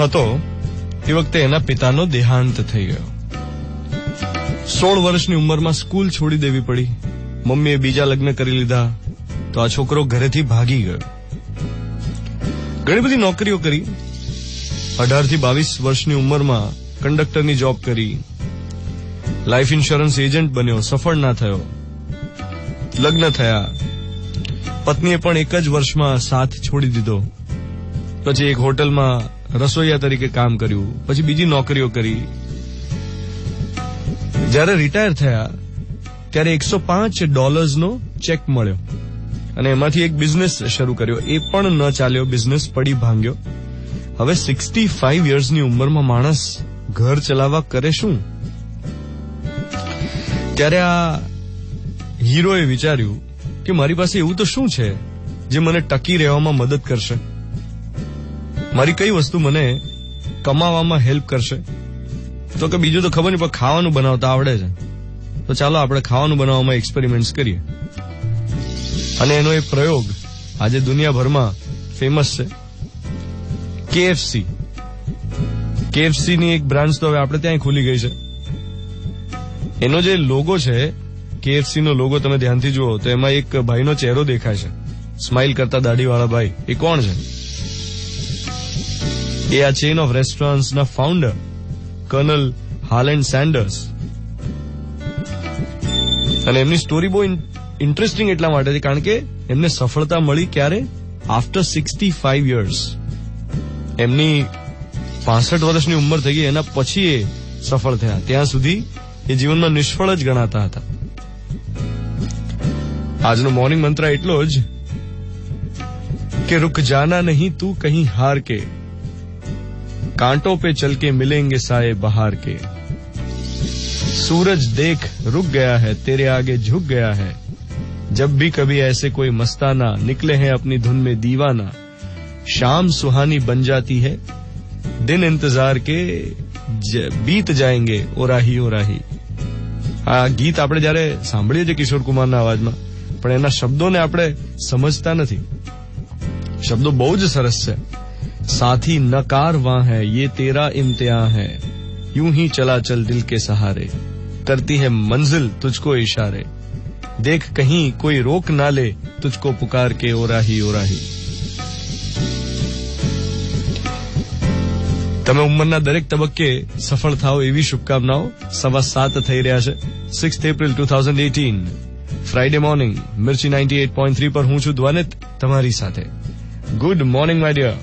હતો, એ વખતે એના પિતાનો દેહાંત થઈ ગયો. સોળ વર્ષની ઉંમરમાં સ્કૂલ છોડી દેવી પડી. મમ્મીએ બીજા લગ્ન કરી લીધા, તો આ છોકરો ઘરેથી ભાગી ગયો. ઘણી બધી નોકરીઓ કરી. અઢારથી બાવીસ વર્ષની ઉંમરમાં કંડક્ટરની જોબ કરી. લાઈફ ઇન્સ્યોરન્સ એજન્ટ બન્યો, સફળ ના થયો. લગ્ન થયા. પત્નીએ પણ એક જ વર્ષમાં સાથ છોડી દીધો. પછી એક હોટલમાં રસોઈયા તરીકે કામ કર્યું, પછી બીજી નોકરીઓ કરી. જ્યારે રિટાયર થયા, ત્યારે એકસો પાંચ ડોલર્સનો ચેક મળ્યો. અને એમાંથી એક બિઝનેસ શરૂ કર્યો. એ પણ ન ચાલ્યો, બિઝનેસ પડી ભાંગ્યો. હવે સિક્સટી ફાઈવ યર્સની ઉંમરમાં માણસ ઘર ચલાવવા કરે શું? ત્યારે આ હીરોએ વિચાર્યું કે મારી પાસે એવું તો શું છે, જે મને ટકી રહેવામાં મદદ કરશે? મારી કઈ વસ્તુ મને કમાવામાં હેલ્પ કરશે? તો કે બીજું તો ખબર નહીં, પણ ખાવાનું બનાવતા આવડે છે. તો ચાલો આપણે ખાવાનું બનાવવામાં એક્સપેરિમેન્ટ્સ કરીએ. અને એનો એ પ્રયોગ આજે દુનિયાભરમાં ફેમસ છે. કેએફસી. કેએફસી ની એક બ્રાન્ચ તો હવે આપણે ત્યાં ખુલી ગઈ છે. એનો જે લોગો છે કેએફસી નો લોગો તમે ધ્યાનથી જુઓ, તો એમાં એક ભાઈનો ચહેરો દેખાય છે. સ્માઇલ કરતા દાઢીવાળા ભાઈ. એ કોણ છે? એ આ ચેઇન ઓફ રેસ્ટોરન્ટના ફાઉન્ડર કર્નલ હાલેન્ડ સેન્ડર્સ અને એમની સ્ટોરી બહુ ઇન્ટરેસ્ટિંગ એટલા માટે છે, કારણ કે એમને સફળતા મળી ક્યારે? આફ્ટર સિક્સટી ફાઈવ યર્સ એમની પાસઠ વર્ષની ઉંમર થઈ ગઈ, એના પછી એ સફળ થયા. ત્યાં સુધી એ જીવનમાં નિષ્ફળ જ ગણાતા હતા. આજનો મોર્નિંગ મંત્ર એટલો જ કે, રૂક જાના નહીં તું, કહી હાર કે. कांटों पे चल के मिलेंगे साए बहार के सूरज देख रुक गया है तेरे आगे झुक गया है जब भी कभी ऐसे कोई मस्ताना निकले हैं अपनी धुन में दीवाना शाम सुहानी बन जाती है दिन इंतजार के ज- बीत जाएंगे ઓરાહી ઓરાહી આ ગીત આપણે જ્યારે સાંભળીએ છીએ કિશોર કુમારના અવાજમાં પણ એના શબ્દોને આપણે સમજતા નથી શબ્દો બહુ જ સરસ છે સાથી નકાર વાં હૈ ये तेरा इम्तिहान है यूं ही चला चल दिल के सहारे करती है मंजिल तुझको इशारे देख कहीं कोई रोक ना ले तुझको पुकार के ओराही ओराही તમે ઉંમરના દરેક તબક્કે સફળ થાઓ એવી શુભકામનાઓ સવા સાત થઈ રહ્યા છે six April two thousand eighteen Friday morning Mirchi ninety eight point three પર હું છું દ્વાનિત તમારી સાથે ગુડ મોર્નિંગ માય ડિયર